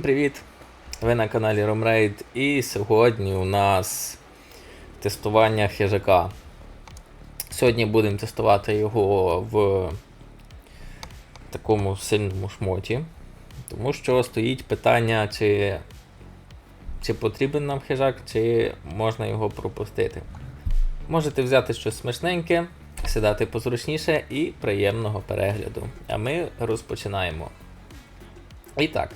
Всім привіт! Ви на каналі Romraid і сьогодні у нас тестування хижака. Сьогодні будемо тестувати його в такому сильному шмоті, тому що стоїть питання, чи, чи потрібен нам хижак, чи можна його пропустити. Можете взяти щось смачненьке, сідати позручніше і приємного перегляду. А ми розпочинаємо. І так,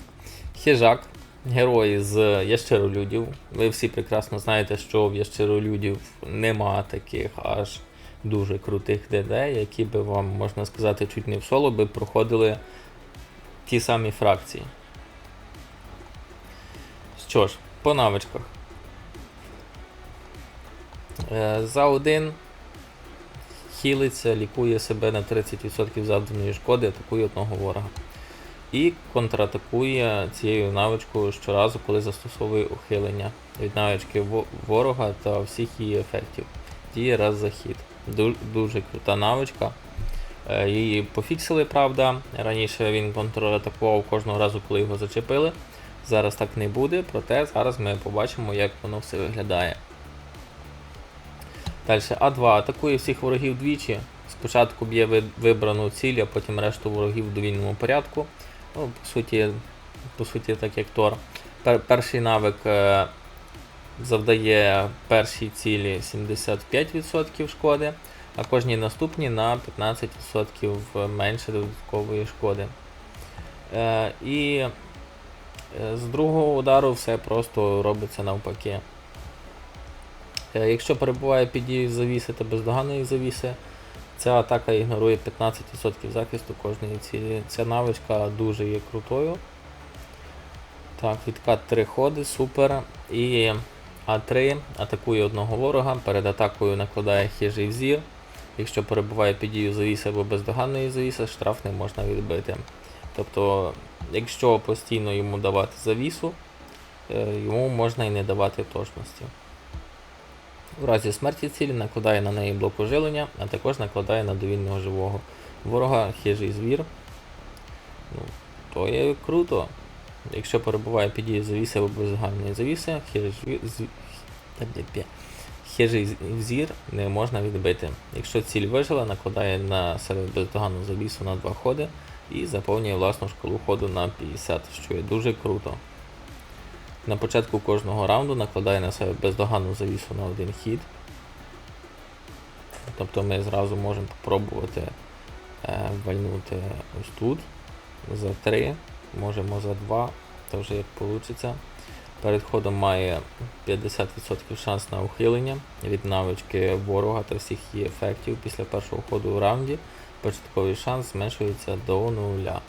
хижак, герої з ящеролюдів. Ви всі прекрасно знаєте, що в ящеролюдів нема таких аж дуже крутих ДД, які би вам, можна сказати, чуть не в соло би проходили ті самі фракції. Що ж, по навичках. Е, За один хілиться, лікує себе на 30% завданої шкоди, атакує одного ворога. І контратакує цією навичкою щоразу, коли застосовує ухилення від навички ворога та всіх її ефектів. Діє раз за хід. Дуже крута навичка. Е, Її пофіксили, правда. Раніше він контратакував кожного разу, коли його зачепили. Зараз так не буде, проте зараз ми побачимо, як воно все виглядає. Далі А2 атакує всіх ворогів двічі. Спочатку б'є ви- вибрану ціль, а потім решту ворогів в довільному порядку. Ну, по суті, по суті, так як Тор. Пер- перший навик е, завдає першій цілі 75% шкоди, а кожній наступній на 15% менше додаткової шкоди. Е, і е, з другого удару все просто робиться навпаки. Якщо перебуває під дією завіси та бездоганної завіси, ця атака ігнорує 15% захисту кожної цілі. Ця навичка дуже є крутою. Так, відкат 3 ходи, супер. І А3 атакує одного ворога, перед атакою накладає хижий взір. Якщо перебуває під дією завіси або бездоганної завіси, штраф не можна відбити. Тобто, якщо постійно йому давати завісу, е, йому можна і не давати точності. У разі смерті цілі накладає на неї блок ожилення, а також накладає на довільного живого ворога хижий звір. Ну, то є круто. Якщо перебуває під дією завіси або безгальної завіси, хижий, хижий з- взір не можна відбити. Якщо ціль вижила, накладає на себе бездоганну завісу на два ходи і заповнює власну шкалу ходу на 50, що є дуже круто. На початку кожного раунду накладає на себе бездоганну завісу на один хід. Тобто ми зразу можемо спробувати е, вальнути ось тут за 3, можемо за 2, то вже як вийде. Перед ходом має 50% шанс на ухилення від навички ворога та всіх її ефектів. Після першого ходу у раунді початковий шанс зменшується до нуля.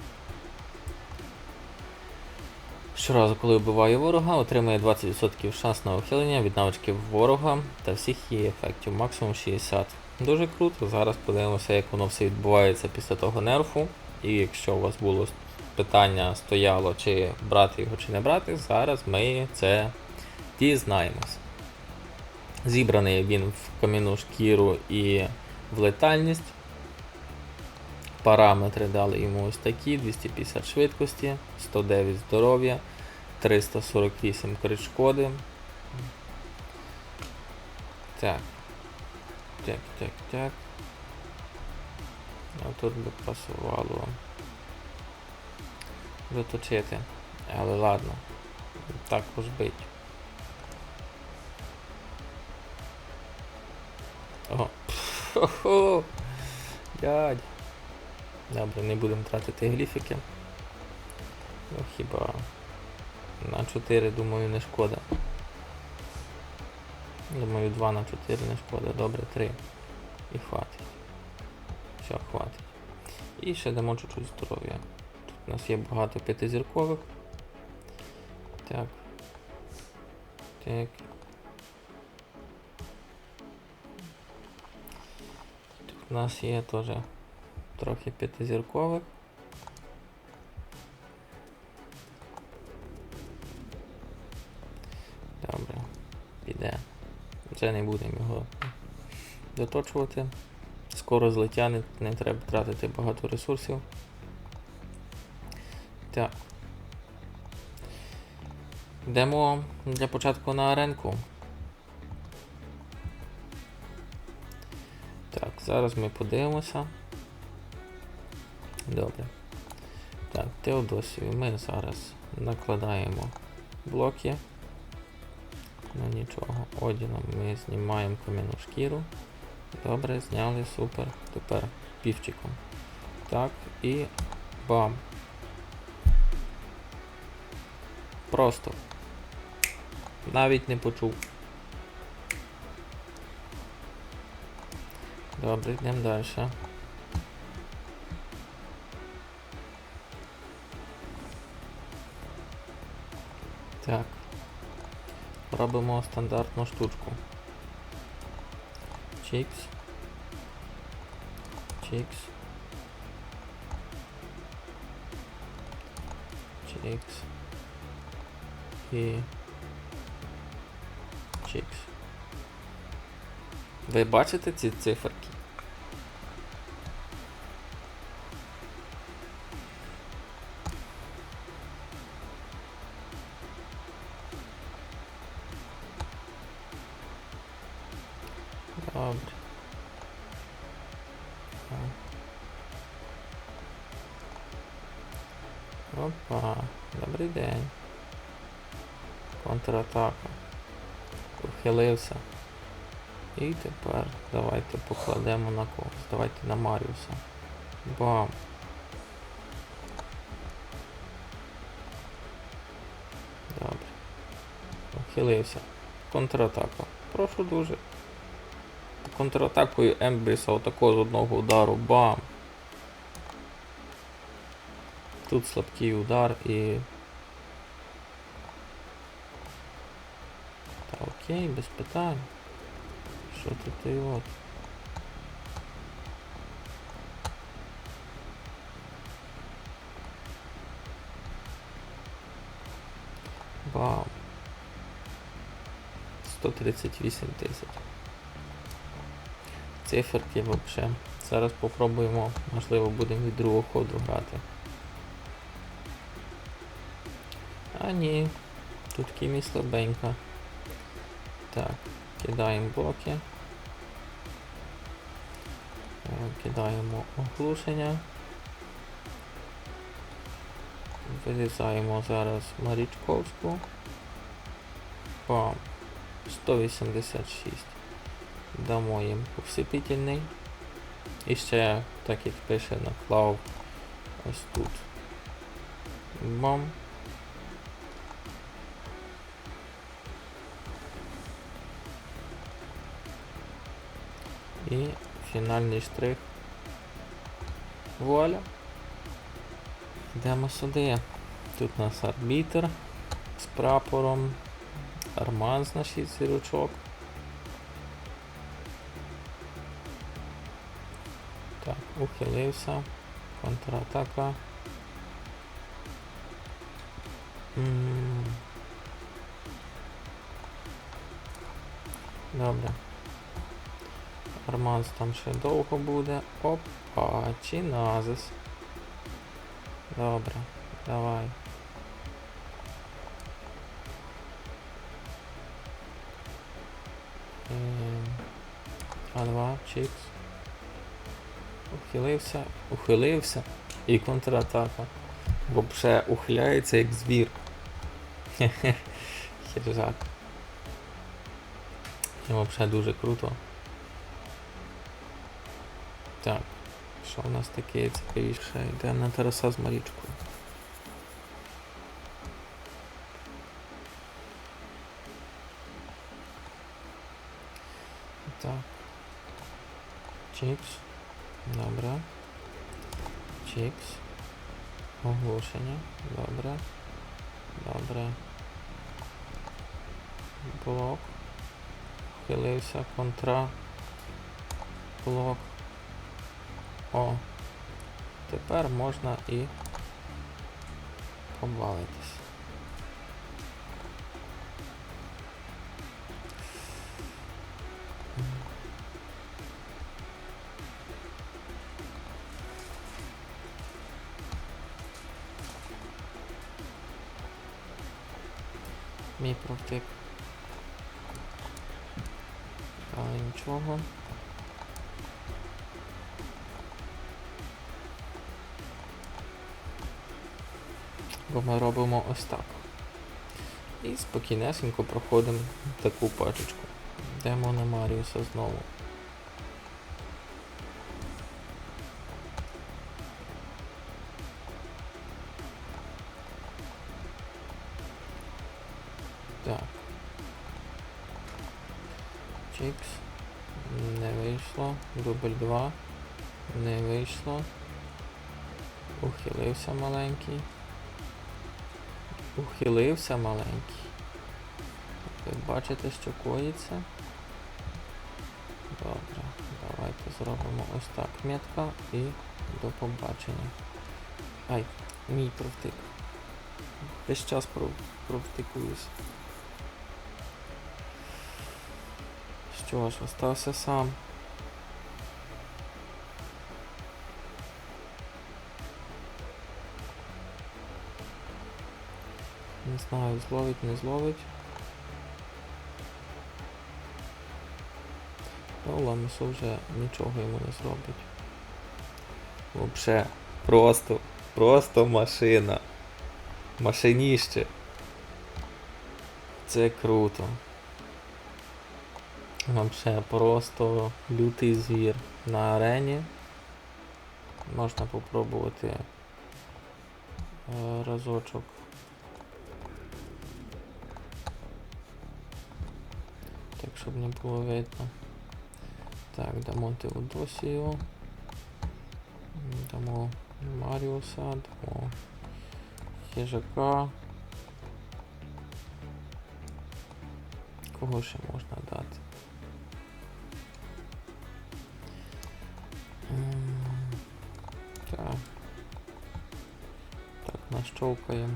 Щоразу, коли вбиває ворога, отримує 20% шанс на ухилення від навички ворога та всіх її ефектів, максимум 60. Дуже круто. Зараз подивимося, як воно все відбувається після того нерфу. І якщо у вас було питання стояло, чи брати його, чи не брати, зараз ми це дізнаємось. Зібраний він в кам'яну шкіру і в летальність. Параметри дали йому ось такі: 250 швидкості, 109 здоров'я, 348 крит шкоди. Так. Так, так, так. А тут би пасувало виточити. Але ладно. Так бить. О. Хо-хо. Дядь. Добре, не будемо тратити гліфіки. Ну хіба на 4, думаю, не шкода. Думаю, 2 на 4 не шкода. Добре, 3. І хватить. Все, хватить. І ще дамо чуть-чуть здоров'я. Тут у нас є багато п'ятизіркових. Так. Так. Тут у нас є теж трохи п'ятизіркових. Добре, піде. Вже не будемо його доточувати. Скоро злиття, не, не треба тратити багато ресурсів. Так. Йдемо для початку на аренку. Так, зараз ми подивимося. Добре. Так, Теодосію ми зараз накладаємо блоки. Ну нічого. Одіном ми знімаємо кам'яну шкіру. Добре, зняли, супер. Тепер півчиком. Так, і бам. Просто. Навіть не почув. Добре, йдемо далі. Так. Робимо стандартну штучку. Чікс. Чікс. Чікс. І Чікс. Ви бачите ці циферки? Добре. Опа, добрий день. Контратака. Ухилився. І тепер давайте покладемо на когось. Давайте на Маріуса. Бам. Добре. Ухилився. Контратака. Прошу дуже. Контратакою Ембріса отако з одного удару. Бам! Тут слабкий удар і. Та окей, без питань. Що тут і от? Бам. 138 тисяч. Циферки взагалі. Зараз попробуємо, можливо, будемо від другого ходу грати. А ні, тут кімі слабенька. Так, кидаємо блоки. Е, Кидаємо оглушення. Вирізаємо зараз Марічковську. Бам. 186. Дамо їм усипительний. І ще, так як пише на клав, ось тут. Бам. І фінальний штрих. Вуаля. Йдемо сюди. Тут у нас арбітр з прапором. Арманс на 6 зірочок. Ухилився. Контратака. М. Добре. Арманс там ще довго буде. Опа, Чиназис. Добре, давай. Ем, А2, чікс. Ухилився, ухилився. І контратака. Вообще ухиляється як звір. Хе-хе. Хіржак. І взагалі дуже круто. Так. Що у нас таке цікавіше? Йдемо на Тараса з Марічкою. Так. Чікс. Добре. Чікс. Оголошення. Добре. Добре. Блок. Хилився. Контра. Блок. О. Тепер можна і побавитись. Мій провтик. Але нічого. Бо ми робимо ось так. І спокійнесенько проходимо таку пачечку. Йдемо на Маріуса знову. Дубль 2. Не вийшло. Ухилився маленький. Ухилився маленький. Ви бачите, що коїться. Добре, давайте зробимо ось так метка і до побачення. Ай, мій провтик. Весь час пров, провтикуюсь. Що ж, остався сам. Знаю, зловить, не зловить. Ну, Ламусу вже нічого йому не зробить. Вообще, просто, просто машина. Машиніще. Це круто. Вообще просто лютий звір на арені. Можна попробувати е, разочок. Щоб не було видно. Так, дамо Теодосію. Дамо Маріуса, дамо хижака. Кого ще можна дати? Так. Так, нащовкаємо.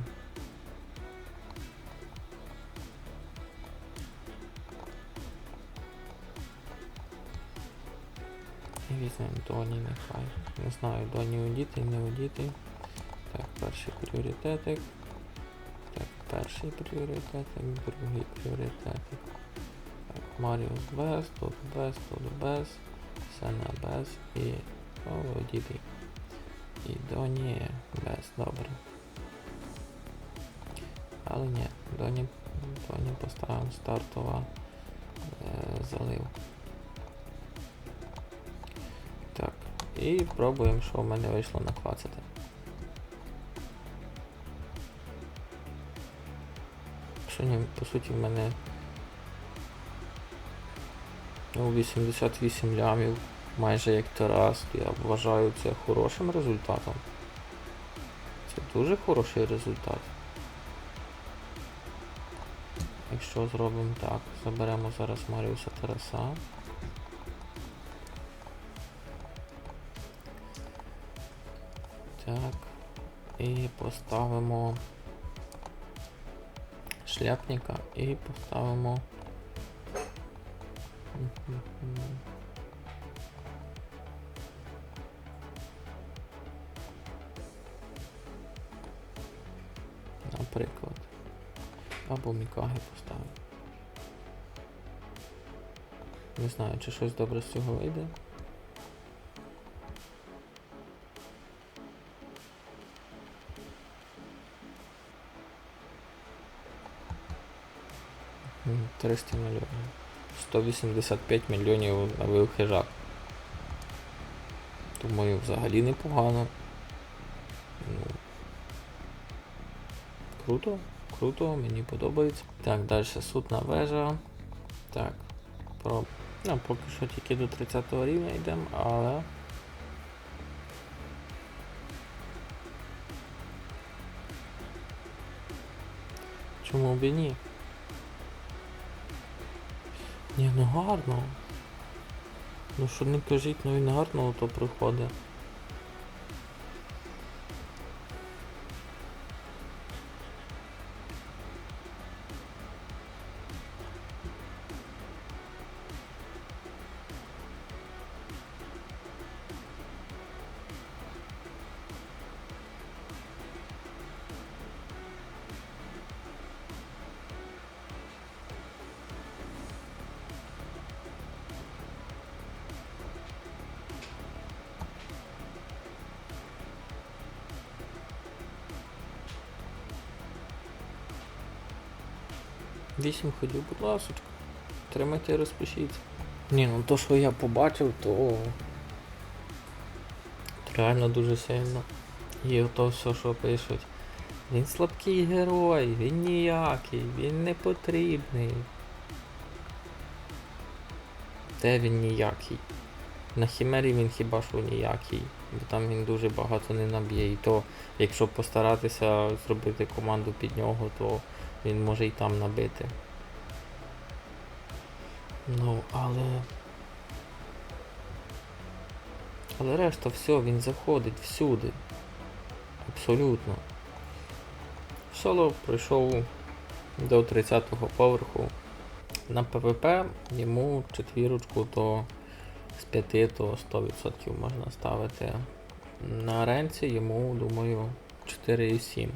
Доні нехай. Не знаю, Доні удіти, не удіти. Так, перший пріоритетик. Так, перший пріоритетик, другий пріоритетик. Так, Маріус без, тут без, тут без, все на без і о, діти. І Доні без, добре. Але ні, Доні, Доні поставимо стартова е, залив. І пробуємо, що в мене вийшло наклацати. Що по суті в мене ну, 88 лямів, майже як Тарас. Я вважаю це хорошим результатом. Це дуже хороший результат. Якщо зробимо так, заберемо зараз Маріуса Тараса. Так. І поставимо шляпника і поставимо. Наприклад. Або Мікаги поставимо. Не знаю, чи щось добре з цього вийде. 300 мільйонів. 185 мільйонів навив хижак. Думаю, взагалі непогано. Ну, круто, круто, мені подобається. Так, далі судна вежа. Так, про... Ну, поки що тільки до 30 рівня йдемо, але. Чому б і ні? Ні, ну гарно. Ну що не кажіть, ну він гарно то приходить. Вісім ходів, будь ласочка. Тримайте і розпишіться. Ні, ну то, що я побачив, то реально дуже сильно. І ото все, що пишуть. Він слабкий герой, він ніякий, він не потрібний. Де він ніякий? На Хімері він хіба що ніякий, бо там він дуже багато не наб'є. І то, якщо постаратися зробити команду під нього, то він може і там набити. Ну, але. Але решта все, він заходить всюди. Абсолютно. Соло пройшов до 30-го поверху. На ПВП йому четвірочку то з 5 то 100% можна ставити. На аренці йому, думаю, 4,7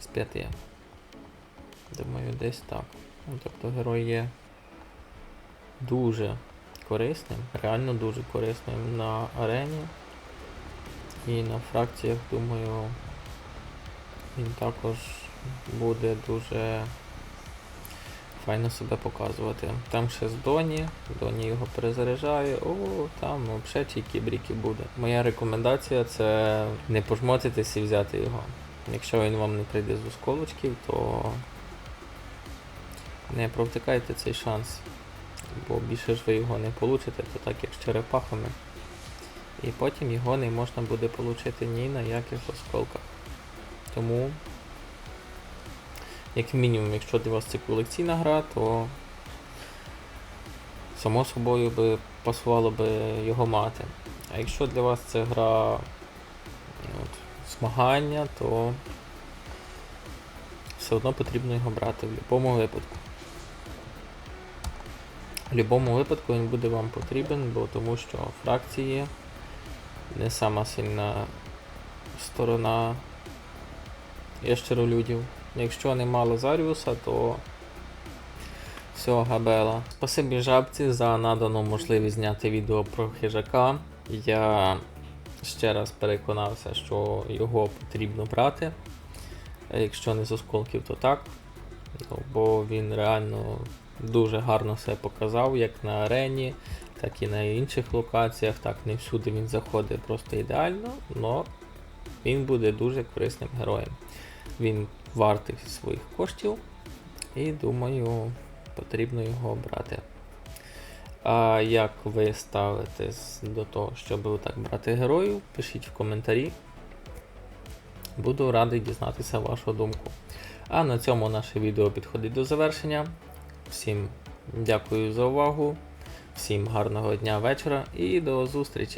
з 5. Думаю, десь так. Ну, тобто герой є дуже корисним, реально дуже корисним на арені. І на фракціях, думаю, він також буде дуже файно себе показувати. Там ще з Доні, Доні його перезаряджає, о, там взагалі чікі-бріки буде. Моя рекомендація це не пожмотитись і взяти його. Якщо він вам не прийде з осколочків, то не провтикайте цей шанс. Бо більше ж ви його не получите, то так як з черепахами. І потім його не можна буде отримати ні на яких осколках. Тому, як мінімум, якщо для вас це колекційна гра, то само собою би пасувало би його мати. А якщо для вас це гра ну, от, змагання, то все одно потрібно його брати в будь-якому випадку. В будь-якому випадку він буде вам потрібен, бо тому що фракції не сама сильна сторона ящеролюдів. Якщо нема Лазаріуса, то все, габела. Спасибі жабці за надану можливість зняти відео про хижака. Я ще раз переконався, що його потрібно брати. Якщо не з осколків, то так. Ну, бо він реально дуже гарно все показав, як на арені, так і на інших локаціях. Так, не всюди він заходить просто ідеально, але він буде дуже корисним героєм. Він вартий своїх коштів і думаю, потрібно його брати. А як ви ставитесь до того, щоб так брати героїв, пишіть в коментарі. Буду радий дізнатися вашу думку. А на цьому наше відео підходить до завершення. Всім дякую за увагу, всім гарного дня вечора і до зустрічі!